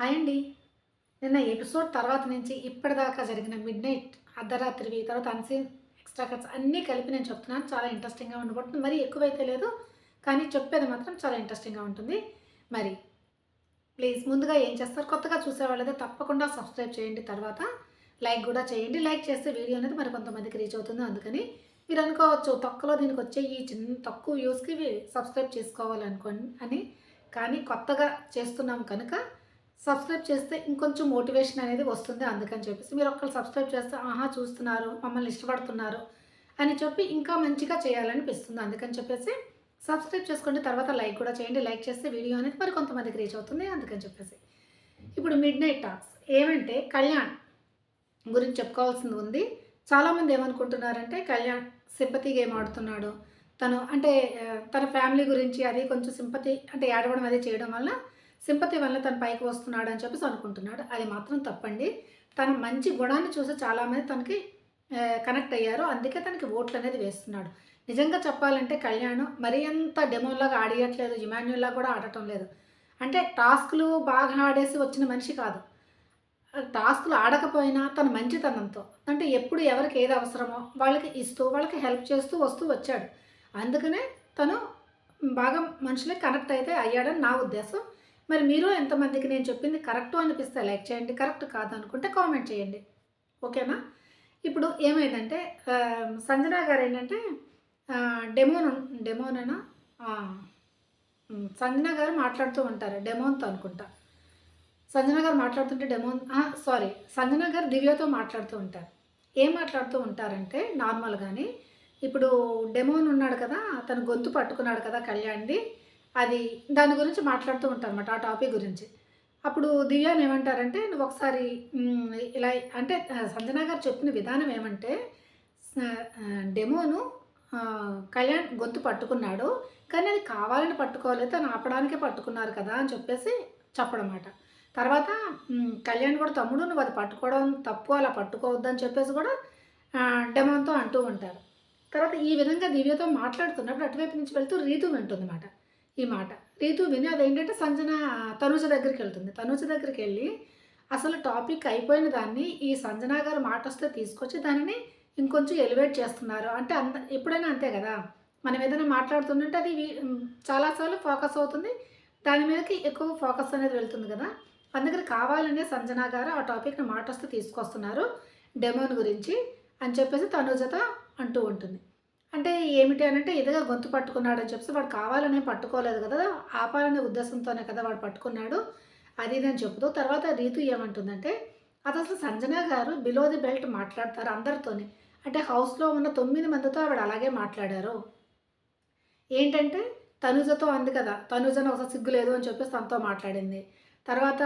Hi అండి. నిన్న episode తర్వాత నుంచి ఇప్పటిదాకా జరిగిన మిడ్ నైట్ అర్ధరాత్రివి తర్వాత అన్సీన్ ఎక్స్ట్రా కట్స్ అన్నీ కలిపి నేను చెప్తున్నాను. చాలా ఇంట్రెస్టింగ్గా ఉండబోతుంది. మరి ఎక్కువైతే లేదు కానీ చెప్పేది మాత్రం చాలా ఇంట్రెస్టింగ్గా ఉంటుంది. మరి ప్లీజ్ ముందుగా ఏం చేస్తారు? కొత్తగా చూసేవాళ్ళైతే తప్పకుండా సబ్స్క్రైబ్ చేయండి. తర్వాత లైక్ కూడా చేయండి. లైక్ చేస్తే వీడియో అనేది మరి కొంతమందికి రీచ్ అవుతుంది. అందుకని మీరు అనుకోవచ్చు తక్కువలో దీనికి వచ్చే ఈ చిన్న తక్కువ వ్యూస్కి సబ్స్క్రైబ్ చేసుకోవాలనుకోండి అని. కానీ కొత్తగా చేస్తున్నాం కనుక సబ్స్క్రైబ్ చేస్తే ఇంకొంచెం మోటివేషన్ అనేది వస్తుంది అందుకని చెప్పేసి మీరు ఒక్కరు సబ్స్క్రైబ్ చేస్తే ఆహా చూస్తున్నారు మమ్మల్ని ఇష్టపడుతున్నారు అని చెప్పి ఇంకా మంచిగా చేయాలనిపిస్తుంది. అందుకని చెప్పేసి సబ్స్క్రైబ్ చేసుకోండి తర్వాత లైక్ కూడా చేయండి. లైక్ చేస్తే వీడియో అనేది మరి కొంతమందికి రీచ్ అవుతుంది అందుకని చెప్పేసి. ఇప్పుడు మిడ్ నైట్ టాక్స్ ఏమంటే కళ్యాణ్ గురించి చెప్పుకోవాల్సింది ఉంది. చాలామంది ఏమనుకుంటున్నారంటే కళ్యాణ్ సింపతి గేమ్ ఆడుతున్నాడు. తను అంటే తన ఫ్యామిలీ గురించి అది కొంచెం సింపతి అంటే ఏడవడం అది చేయడం వల్ల సింపతి వల్ల తన పైకి వస్తున్నాడు అని చెప్పేసి అనుకుంటున్నాడు. అది మాత్రం తప్పండి. తన మంచి గుణాన్ని చూసి చాలామంది తనకి కనెక్ట్ అయ్యారు. అందుకే తనకి ఓట్లు అనేది వేస్తున్నాడు. నిజంగా చెప్పాలంటే కళ్యాణ్ మరీ అంత డెమోలాగా ఆడియట్లేదు ఇమాన్యుల్లా కూడా ఆడటం లేదు. అంటే టాస్క్లు బాగా ఆడేసి వచ్చిన మనిషి కాదు. టాస్క్లు ఆడకపోయినా తన మంచితనంతో అంటే ఎప్పుడు ఎవరికి ఏది అవసరమో వాళ్ళకి ఇస్తూ వాళ్ళకి హెల్ప్ చేస్తూ వస్తూ వచ్చాడు. అందుకనే తను బాగా మనుషులకి కనెక్ట్ అయితే అయ్యాడని నా ఉద్దేశం. మరి మీరు ఎంతమందికి నేను చెప్పింది కరెక్ట్ అనిపిస్తే లైక్ చేయండి కరెక్ట్ కాదు అనుకుంటే కామెంట్ చేయండి. ఓకేనా? ఇప్పుడు ఏమైందంటే సంజన గారు ఏంటంటే డెమోన్ డెమోనేనా సంజన గారు మాట్లాడుతూ ఉంటారు డెమోన్తో అనుకుంటా. సంజన గారు మాట్లాడుతుంటే డెమోన్ సారీ సంజన గారు దివ్యతో మాట్లాడుతూ ఉంటారు. ఏం మాట్లాడుతూ ఉంటారంటే నార్మల్గానే ఇప్పుడు డెమోన్ ఉన్నాడు కదా అతను గొంతు పట్టుకున్నాడు కదా కళ్యాణ్ది అది దాని గురించి మాట్లాడుతూ ఉంటారు అన్నమాట ఆ టాపిక్ గురించి. అప్పుడు దివ్యాని ఏమంటారంటే నువ్వు ఒకసారి ఇలా అంటే సంజనా సంజన గారు చెప్పిన విధానం ఏమంటే డెమోను కళ్యాణ్ గొంతు పట్టుకున్నాడు కానీ అది కావాలని పట్టుకోలేదు తను ఆపడానికే పట్టుకున్నారు కదా అని చెప్పేసి చెప్పడమాట. తర్వాత కళ్యాణ్ కూడా తమ్ముడు నువ్వు అది పట్టుకోవడం తప్పు అలా పట్టుకోవద్దని చెప్పేసి కూడా డెమోన్తో అంటూ ఉంటారు తర్వాత ఈ విధంగా దివ్యతో మాట్లాడుతున్నప్పుడు అటువైపు నుంచి వెళ్తూ రీతు వింటుందన్నమాట. ఈ మాట. రీతు విని అదేంటంటే సంజన తనుజ దగ్గరికి వెళ్తుంది. తనుజ దగ్గరికి వెళ్ళి అసలు టాపిక్ అయిపోయిన దాన్ని ఈ సంజన గారు మాట వస్తే తీసుకొచ్చి దానిని ఇంకొంచెం ఎలివేట్ చేస్తున్నారు. అంటే అంత ఎప్పుడైనా అంతే కదా? మనం ఏదైనా మాట్లాడుతుంటే అది చాలాసార్లు ఫోకస్ అవుతుంది. దాని మీదకి ఎక్కువ ఫోకస్ అనేది వెళ్తుంది కదా? అందుకని కావాలనే సంజన గారు ఆ టాపిక్ని మాట వస్తే తీసుకొస్తున్నారు. డెమోన్ గురించి అని చెప్పేసి తనుజతో అంటూ ఉంటుంది. అంటే ఏమిటి అని అంటే ఇదిగా గొంతు పట్టుకున్నాడు అని చెప్పి వాడు కావాలనే పట్టుకోలేదు కదా ఆపాలనే ఉద్దేశంతోనే కదా వాడు పట్టుకున్నాడు అది ఇది అని చెబుతూ తర్వాత రీతు ఏమంటుందంటే అది అసలు సంజన గారు బిలో ది బెల్ట్ మాట్లాడతారు అందరితోని. అంటే హౌస్లో ఉన్న తొమ్మిది మందితో ఆవిడ అలాగే మాట్లాడారు. ఏంటంటే తనుజతో అంది కదా తనుజను ఒకసారి సిగ్గు లేదు అని చెప్పేసి తనతో మాట్లాడింది. తర్వాత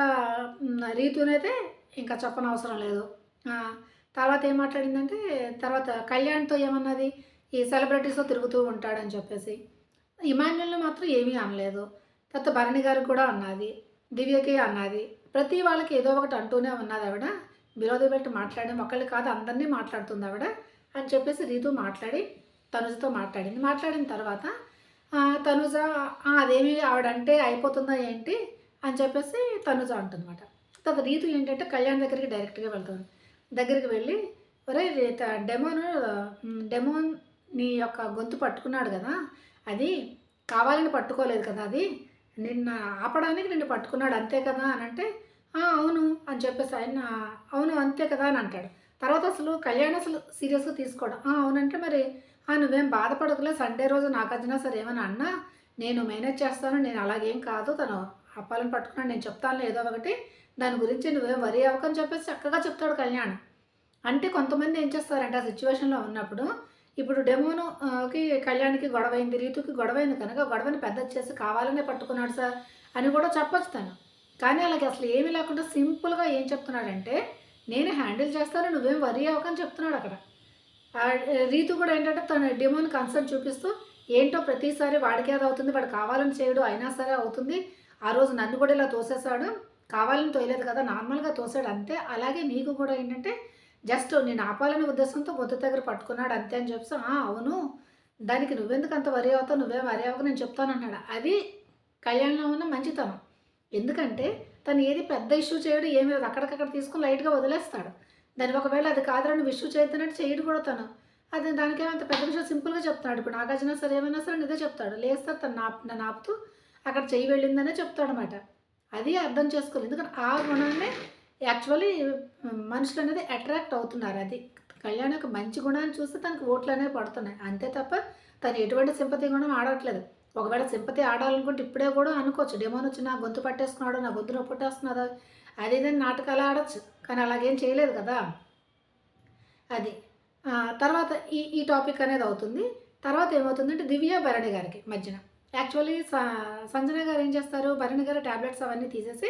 రీతునైతే ఇంకా చెప్పనవసరం లేదు. తర్వాత ఏం మాట్లాడిందంటే తర్వాత కళ్యాణ్తో ఏమన్నది? ఈ సెలబ్రిటీస్తో తిరుగుతూ ఉంటాడని చెప్పేసి. ఇమాన్యుల్ని మాత్రం ఏమీ అనలేదు. తర్వాత భరణి గారికి కూడా అన్నది దివ్యకి అన్నది. ప్రతి వాళ్ళకి ఏదో ఒకటి అంటూనే ఉన్నది ఆవిడ. బిలోది పెట్టి మాట్లాడడం ఒకళ్ళు కాదు అందరినీ మాట్లాడుతుంది ఆవిడ అని చెప్పేసి రీతు మాట్లాడి తనుజతో మాట్లాడింది. మాట్లాడిన తర్వాత తనుజ అదేమి ఆవిడంటే అయిపోతుందా ఏంటి? అని చెప్పేసి తనుజ అంటుందన్నమాట. తర్వాత రీతు ఏంటంటే కళ్యాణ్ దగ్గరికి డైరెక్ట్గా వెళ్తుంది. దగ్గరికి వెళ్ళి ఒరే రీత డెమోను డెమోన్ నీ యొక్క గొంతు పట్టుకున్నాడు కదా అది కావాలని పట్టుకోలేదు కదా అది నిన్న ఆపడానికి నిన్ను పట్టుకున్నాడు అంతే కదా అని అంటే అవును అని చెప్పేసి ఆయన అవును అంతే కదా అని అంటాడు. తర్వాత అసలు కళ్యాణ్ అసలు సీరియస్గా తీసుకోవడం అవునంటే మరి "ఆ, నువ్వేం బాధపడదులే సండే రోజు నాగార్జున సరే ఏమని అన్నా నేను మేనేజ్ చేస్తాను నేను అలాగేం కాదు తను అప్పాలను పట్టుకున్నాను నేను చెప్తాను ఏదో ఒకటి దాని గురించి నువ్వేం వరి అవ్వకని చెప్పేసి చక్కగా చెప్తాడు కళ్యాణ్. అంటే కొంతమంది ఏం చేస్తారంటే ఆ సిచ్యువేషన్లో ఉన్నప్పుడు ఇప్పుడు డెమోనుకి కళ్యాణ్కి గొడవైంది రీతుకి గొడవైంది కనుక గొడవని పెద్ద చేసి కావాలనే పట్టుకున్నాడు సార్ అని కూడా చెప్పొచ్చు తను. కానీ అలాగే అసలు ఏమీ లేకుండా సింపుల్గా ఏం చెప్తున్నాడంటే నేను హ్యాండిల్ చేస్తాను నువ్వేం వరి అవ్వకని చెప్తున్నాడు అక్కడ. రీతు కూడా ఏంటంటే తన డెమోని కన్సర్న్ చూపిస్తూ ఏంటో ప్రతిసారి వాడికి అది అవుతుంది వాడు కావాలని చేయడు అయినా సరే అవుతుంది. ఆ రోజు నన్ను కూడా ఇలా తోసేశాడు కావాలని తోయలేదు కదా నార్మల్గా తోసాడు అంతే. అలాగే నీకు కూడా ఏంటంటే జస్ట్ నేను ఆపాలనే ఉద్దేశంతో బొద్దు దగ్గర పట్టుకున్నాడు అంతే అని చెప్పి అవును. దానికి నువ్వెందుకు అంత వరి అవుతావు? నువ్వే వరి అవ్వక నేను చెప్తాను అన్నాడు. అది కళ్యాణంలో ఉన్న మంచితనం. ఎందుకంటే తను ఏది పెద్ద ఇష్యూ చేయడు ఏమీ లేదు. అక్కడికక్కడ తీసుకుని లైట్గా వదిలేస్తాడు. దాని ఒకవేళ అది కాదురా నువ్వు ఇష్యూ చేస్తున్నట్టు చేయడు కూడా తను. అది దానికేమంత పెద్ద విషయం సింపుల్గా చెప్తాడు ఇప్పుడు నాగార్జున సరే ఏమైనా సరే ఇదే చెప్తాడు. లేస్తారు తను నా నన్ను ఆపుతూ అక్కడ చేయి వెళ్ళిందనే చెప్తాడు అనమాట అది అర్థం చేసుకోవాలి. ఎందుకంటే ఆ గుణాన్ని యాక్చువల్లీ మనుషులు అనేది అట్రాక్ట్ అవుతున్నారు. అది కళ్యాణ్ యొక్క మంచి గుణాన్ని చూస్తే తనకు ఓట్లు అనేవి పడుతున్నాయి. అంతే తప్ప తను ఎటువంటి సింపతి గుణం ఆడట్లేదు. ఒకవేళ సింపతి ఆడాలనుకుంటే ఇప్పుడే కూడా అనుకోవచ్చు. డెమోన్ వచ్చి నా గొంతు పట్టేసుకున్నాడు నా గొంతు నొప్పి పట్టేస్తున్నాడు అది ఇదని నాటకాలు ఆడచ్చు. కానీ అలాగేం చేయలేదు కదా. అది. తర్వాత ఈ ఈ టాపిక్ అనేది అవుతుంది. తర్వాత ఏమవుతుందంటే దివ్య భరణి గారికి మధ్యన. యాక్చువల్లీ సంజన గారు ఏం చేస్తారు? భరణి గారు ట్యాబ్లెట్స్ అవన్నీ తీసేసి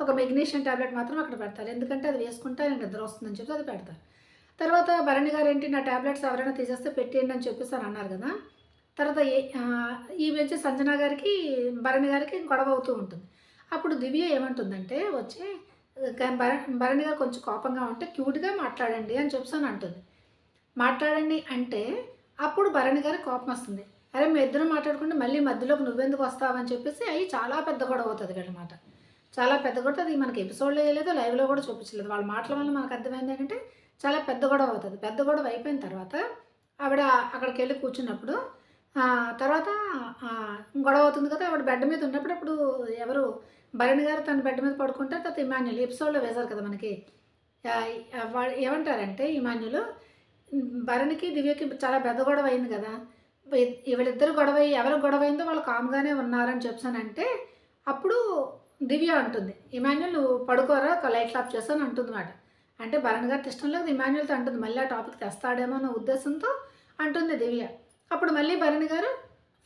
ఒక మెగ్నీషియం ట్యాబ్లెట్ మాత్రం అక్కడ పెడతారు. ఎందుకంటే అది వేసుకుంటే ఆయన నిద్ర వస్తుందని చెప్పి అది పెడతారు. తర్వాత భరణి గారు ఏంటి నా ట్యాబ్లెట్స్ ఎవరైనా తీసేస్తే పెట్టేయండి అని చెప్పేసి అని అన్నారు కదా. తర్వాత ఏ ఈ వచ్చి సంజన గారికి భరణి గారికి గొడవ అవుతూ ఉంటుంది. అప్పుడు దివ్య ఏమంటుందంటే వచ్చి భర- భరణి గారు కొంచెం కోపంగా ఉంటే క్యూట్గా మాట్లాడండి అని చెప్పేసి అని అంటుంది. మాట్లాడండి అంటే అప్పుడు భరణి గారికి కోపం వస్తుంది. అరే మీ ఇద్దరు మాట్లాడుకుంటే మళ్ళీ మధ్యలోకి నువ్వెందుకు వస్తావని చెప్పేసి అవి చాలా పెద్ద గొడవ అవుతుంది అనమాట చాలా పెద్ద గొడవ అది మనకి ఎపిసోడ్లో వేయలేదు లైవ్లో కూడా చూపించలేదు. వాళ్ళ మాటల వల్ల మనకు అర్థమైంది ఏంటంటే చాలా పెద్ద గొడవ అవుతుంది. పెద్ద గొడవ అయిపోయిన తర్వాత ఆవిడ అక్కడికి వెళ్ళి కూర్చున్నప్పుడు తర్వాత గొడవ అవుతుంది కదా ఆవిడ బెడ్ మీద ఉన్నప్పుడు అప్పుడు ఎవరు భరణి గారు తన బెడ్ మీద పడుకుంటే తర్వాత ఇమాన్యుల్ ఎపిసోడ్లో వేశారు కదా మనకి. వాళ్ళు ఏమంటారంటే ఇమాన్యులు భరణికి దివ్యకి చాలా పెద్ద గొడవ అయింది కదా. వీ- వీళ్ళిద్దరు గొడవ ఎవరు గొడవ అయిందో వాళ్ళు కామ్గానే ఉన్నారని చెప్పానంటే అప్పుడు దివ్య అంటుంది. ఇమాన్యుల్ నువ్వు పడుకోరా? ఒక లైట్ ఆఫ్ చేస్తాను అంటుంది మాట అంటే భరణ్ గారికి ఇష్టం లేదు ఇమాన్యుల్తో అంటుంది. మళ్ళీ ఆ టాపిక్ తెస్తాడేమో అన్న ఉద్దేశంతో అంటుంది దివ్య. అప్పుడు మళ్ళీ భరణి గారు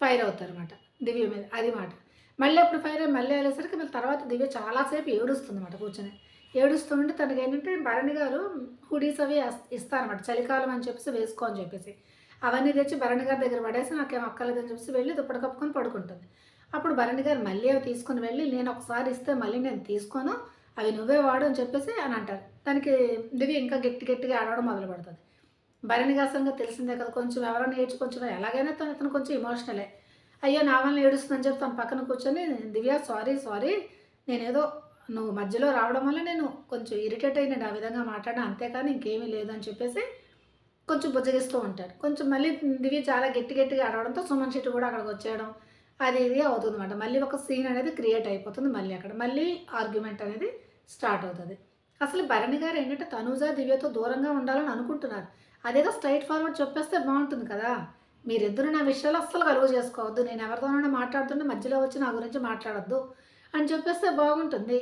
ఫైర్ అవుతారు అనమాట దివ్య మీద అది మాట. మళ్ళీ అప్పుడు ఫైర్ అయ్యి మళ్ళీ వెళ్ళేసరికి మళ్ళీ తర్వాత దివ్య చాలాసేపు ఏడుస్తుంది అనమాట కూర్చొని. ఏడుస్తుంటే తనకి ఏంటంటే భరణి గారు హుడీస్ అవి ఇస్తారన్నమాట. చలికాలం అని చెప్పేసి వేసుకో అని చెప్పేసి. అవన్నీ తెచ్చి భరణి గారి దగ్గర పడేసి నాకేం అక్కర్లేదని చెప్పేసి వెళ్ళి దుప్పటి కప్పుకొని పడుకుంటుంది. అప్పుడు భరణి గారు మళ్ళీ అవి తీసుకుని వెళ్ళి నేను ఒకసారి ఇస్తే మళ్ళీ నేను తీసుకోను అవి నువ్వే వాడు అని చెప్పేసి అని అంటారు. దానికి దివ్య ఇంకా గట్టి గట్టిగా ఆడవడం మొదలు పెడుతుంది. భరణి గారి సంగతి తెలిసిందే కదా కొంచెం ఎవరైనా ఏడ్చి ఎలాగైనా తను అతను కొంచెం ఇమోషనలే అయ్యో నా వల్ల ఏడుస్తుందని చెప్పి తన పక్కన కూర్చొని దివ్య సారీ సారీ నేనేదో నువ్వు మధ్యలో రావడం వల్ల నేను కొంచెం ఇరిటేట్ అయినాడు ఆ విధంగా మాట్లాడడం అంతేకాని ఇంకేమీ లేదు అని చెప్పేసి కొంచెం బుజ్జగిస్తూ ఉంటాడు కొంచెం మళ్ళీ దివ్య చాలా గట్టి గట్టిగా ఆడవడంతో సుమన్ శెట్టి కూడా అక్కడికి వచ్చేయడం అది ఇది అవుతుంది అనమాట మళ్ళీ ఒక సీన్ అనేది క్రియేట్ అయిపోతుంది మళ్ళీ అక్కడ. మళ్ళీ ఆర్గ్యుమెంట్ అనేది స్టార్ట్ అవుతుంది. అసలు భరణి గారు ఏంటంటే తనూజ దివ్యతో దూరంగా ఉండాలని అనుకుంటున్నారు. అదేదో స్ట్రైట్ ఫార్వర్డ్ చెప్పేస్తే బాగుంటుంది కదా. మీరిద్దరు నా విషయాలు అస్సలు కలుగు చేసుకోవద్దు. నేను ఎవరితోనైనా మాట్లాడుతుంటే మధ్యలో వచ్చి నా గురించి మాట్లాడద్దు అని చెప్పేస్తే బాగుంటుంది.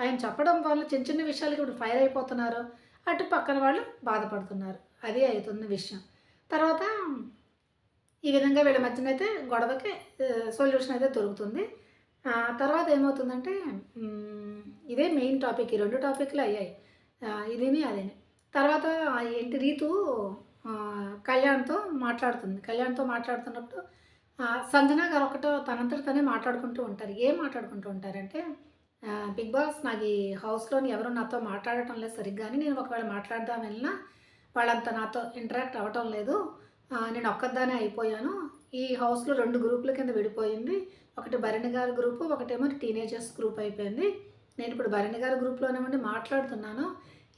ఆయన చెప్పడం వల్ల చిన్న చిన్న విషయాలకి ఇప్పుడు ఫైర్ అయిపోతున్నారు. అటు పక్కన వాళ్ళు బాధపడుతున్నారు. అది అవుతుంది విషయం. తర్వాత ఈ విధంగా వీళ్ళ మధ్యన అయితే గొడవకి సొల్యూషన్ అయితే దొరుకుతుంది. తర్వాత ఏమవుతుందంటే ఇదే మెయిన్ టాపిక్ ఈ రెండు టాపిక్లు అయ్యాయి. ఆ, ఇదేని అదేని. తర్వాత ఏంటి రీతు కళ్యాణ్తో మాట్లాడుతుంది. కళ్యాణ్తో మాట్లాడుతున్నప్పుడు సంజన గారు ఒకటో తనంతట తనే మాట్లాడుకుంటూ ఉంటారు. ఏం మాట్లాడుకుంటూ ఉంటారంటే బిగ్ బాస్ నాకు ఈ హౌస్లోని ఎవరు నాతో మాట్లాడటం లేదు సరిగ్గా నేను ఒకవేళ మాట్లాడదాం వెళ్ళినా వాళ్ళంతా నాతో ఇంటరాక్ట్ అవ్వటం లేదు. నేను ఒక్కదానే అయిపోయాను. ఈ హౌస్లో రెండు గ్రూపుల కింద విడిపోయింది. ఒకటి భరణి గారి గ్రూపు ఒకటేమో టీనేజర్స్ గ్రూప్ అయిపోయింది. నేను ఇప్పుడు భరణి గారి గ్రూప్లోనే ఉండి మాట్లాడుతున్నాను.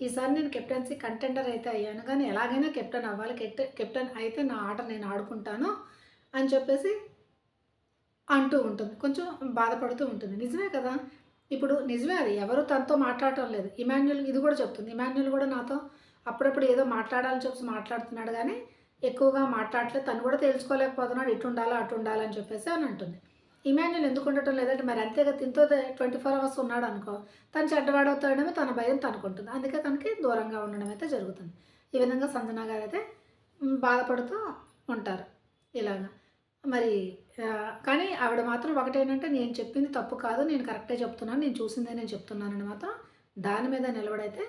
ఈసారి నేను కెప్టెన్సీ కంటెండర్ అయితే అయ్యాను. కానీ ఎలాగైనా కెప్టెన్ అవ్వాలి. కెప్టెన్ కెప్టెన్ అయితే నా ఆట నేను ఆడుకుంటాను అని చెప్పేసి అంటూ ఉంటుంది. కొంచెం బాధపడుతూ ఉంటుంది. నిజమే కదా? ఇప్పుడు నిజమే అది. ఎవరు తనతో మాట్లాడటం లేదు. ఇమాన్యుల్ ఇది కూడా చెప్తుంది. ఇమాన్యుల్ కూడా నాతో అప్పుడప్పుడు ఏదో మాట్లాడాలని చెప్పి మాట్లాడుతున్నాడు. కానీ ఎక్కువగా మాట్లాడట్లేదు తను కూడా తెలుసుకోలేకపోతున్నాడు ఇటు ఉండాలా అటు ఉండాలని చెప్పేసి అని అంటుంది. ఇమాన్యుల్ ఎందుకు ఉండటం లేదంటే మరి అంతేగా తింతో ట్వంటీ ఫోర్ అవర్స్ ఉన్నాడు అనుకో తను చెడ్డవాడవుతాడేమో తన భయం తనుకుంటుంది అందుకే తనకి దూరంగా ఉండడం అయితే జరుగుతుంది. ఈ విధంగా సంజన గారు అయితే బాధపడుతూ ఉంటారు. ఇలాగా. మరి కానీ ఆవిడ మాత్రం ఒకటేంటంటే నేను చెప్పింది తప్పు కాదు నేను కరెక్టే చెప్తున్నాను నేను చూసిందే నేను చెప్తున్నానని మాత్రం దాని మీద నిలబడైతే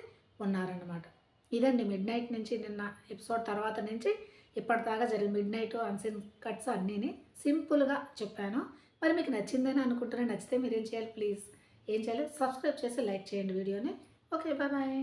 ఉన్నారన్నమాట. ఇదండి మిడ్ నైట్ నుంచి నిన్న ఎపిసోడ్ తర్వాత నుంచి ఇప్పటిదాకా జరిగిన మిడ్ నైట్ అన్సీన్ కట్స్ అన్నీని సింపుల్గా చెప్పాను. మరి మీకు నచ్చిందని అనుకుంటున్నాను నచ్చితే మీరు ఏం చేయాలి? ప్లీజ్ ఏం చేయాలి? సబ్స్క్రైబ్ చేసి లైక్ చేయండి వీడియోని. Okay bye